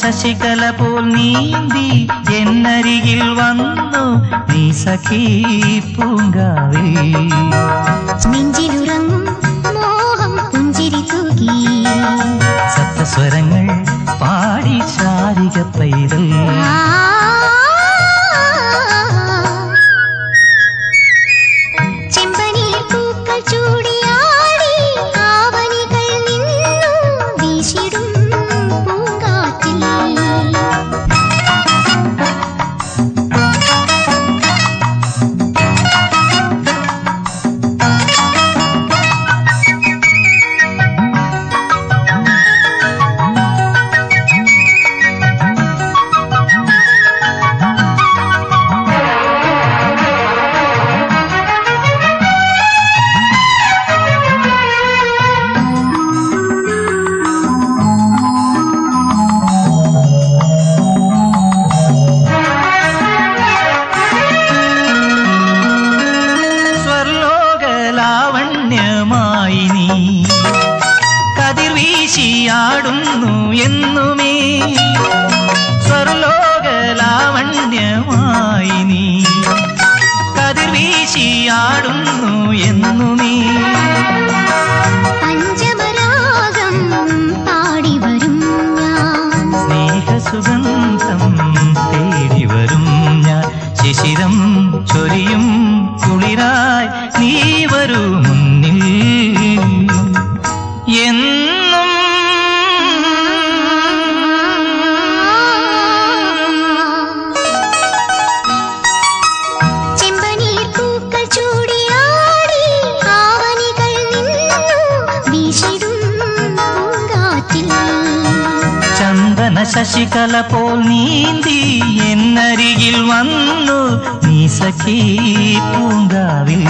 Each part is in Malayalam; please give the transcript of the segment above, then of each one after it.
ശശികല പോൽ നീന്തി എന്നരികിൽ വന്നു നീ സഖീ നെഞ്ചിലുറങ്ങും മോഹം പുഞ്ചിരി തൂകി. സപ്തസ്വരങ്ങൾ പാടി ശാരിക പൈതൽ വീശിയാടുന്നു എന്നുമേ. സ്വർലോകലാവണ്യമായി നീ കതിർ വീശിയാടുന്നു എന്നുമേ. പഞ്ചമരാഗം പാടി വരും ഞാൻ. സ്നേഹസുഗന്ധം തേടി വരും ഞാൻ. ശിശിരം ചൊരിയും കുളിരായി നീ വരൂ. ചന്ദന ശശികല പോൽ നീന്തി എന്നരികിൽ വന്നു നീ സഖീ പൂങ്കാവിൽ.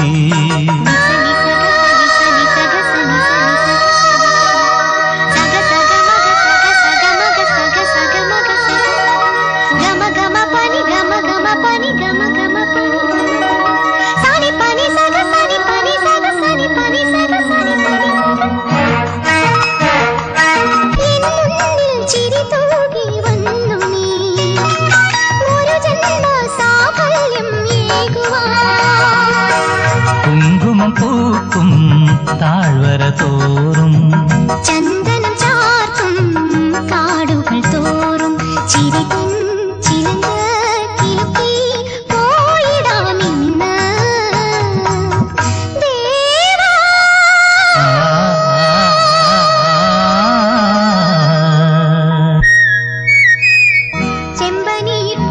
கரதோறும் சந்தனம் சார்த்தும் காடுகள் தோறும் சிரிக்கும் சிறந்த கிழக்கி போயிடாம் என்ன தேவா. செம்பனீர்